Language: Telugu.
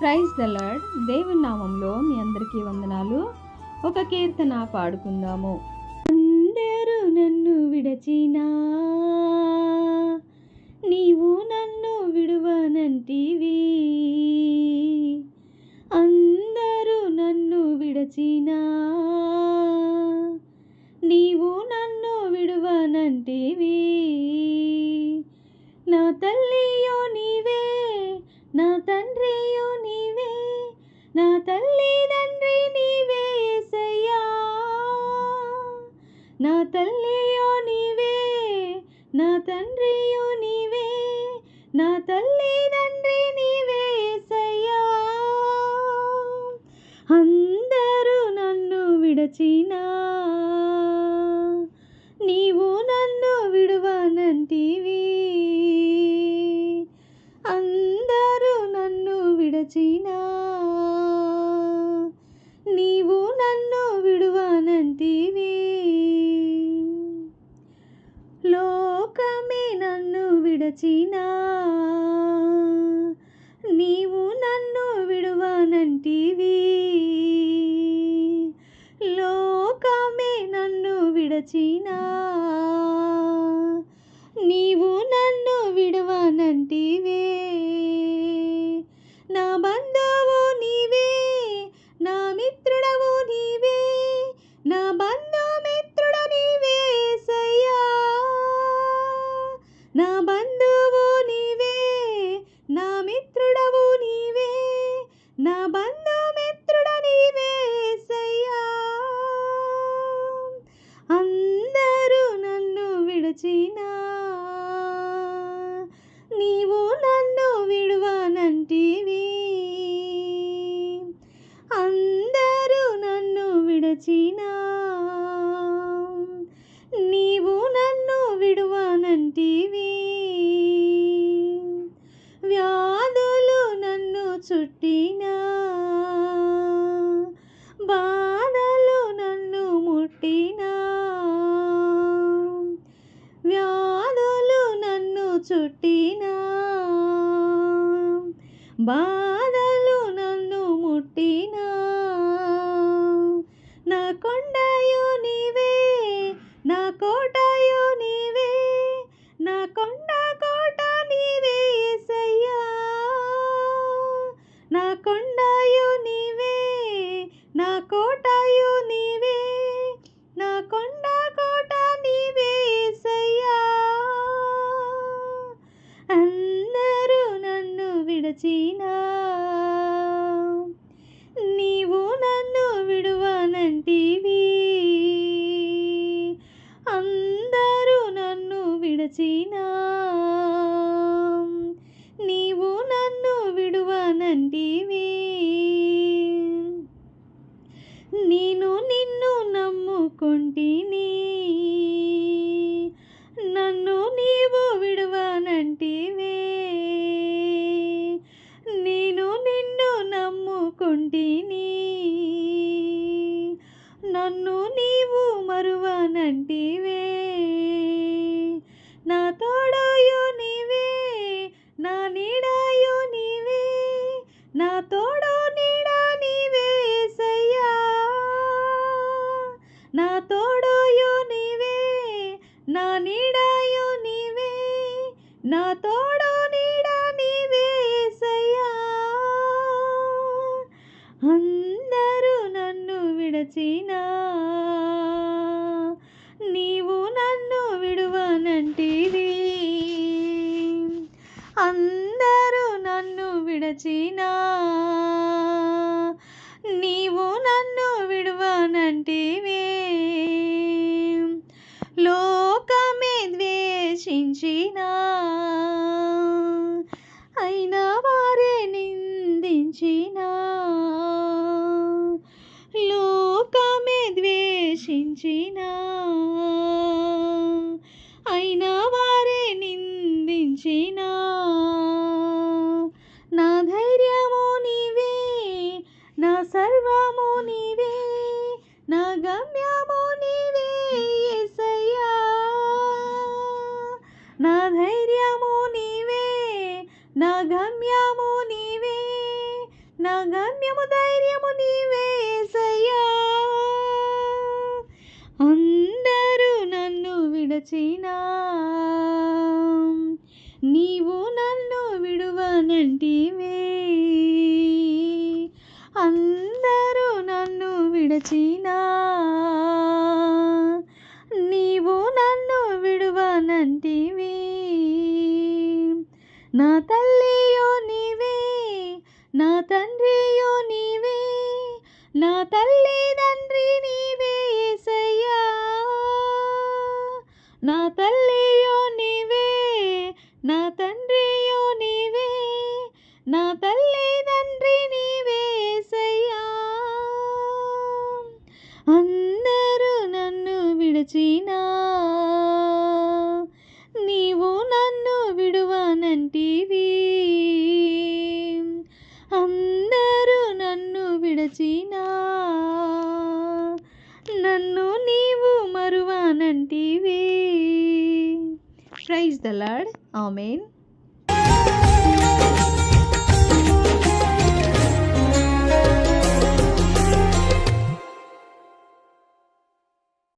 Praise the lord. దేవుని నామంలో మీ అందరికీ వందనాలు. ఒక కీర్తన పాడుకుందాము. అందరూ నన్ను విడచినా నీవు నన్ను విడువనంటివి. అందరూ నన్ను విడచినా నీవు నన్ను విడువనంటివి. నా తల్లియో నీవే నా తండ్రియో నీవే నా తల్లి తండ్రి నీవే ఏసయ్యా. నా తల్లియో నీవే నా తండ్రియో నీవే నా తల్లి తండ్రి నీవే ఏసయ్యా. అందరూ నన్ను విడచినా నీవు విడచినా నీవు నన్ను విడువనంటివి. లోకమే నన్ను విడచినా. నీవు నన్ను విడువనంటివి. లోకమే నన్ను విడచినా. విడచినా నీవు నన్ను విడువనంటివి. వ్యాధులు నన్ను చుట్టినా బాధలు నన్ను ముట్టినా వ్యాధులు నన్ను చుట్టినా బా కొండయు నీవే నా కోటయు నీవే నా కొండ కోట నీవే ఏసయ్యా. నా కొండయు నీవే నా కోటయు నీవే నా కొండ కోట నీవే ఏసయ్యా. అందరూ నన్ను విడచినా నన్ను నీవు మరువనంటివే. నా తోడయో నీవే నా నీడయో నీవే నా తోడో నీడ నీవే సయ్యా నా తోడయో నీవే నా నీడయో నీవే నా తోడో నీడ నీవే సయ్యా అందరూ నన్ను విడచినా నన్ను నీవు నన్ను విడువనంటివే. లోకమే ద్వేషించినా అయినా వారే నిందించినా లోకమే ద్వేషించినా అయినా సర్వము నీవే నా గమ్యము నీవే యేసయ్యా నా ధైర్యము నీవే నా గమ్యము నీవే నా గమ్యము ధైర్యము నీవే యేసయ్యా అందరూ నన్ను విడచినా? నీవు నన్ను విడువనంటివే. నా తల్లియో Praise the Lord. Amen.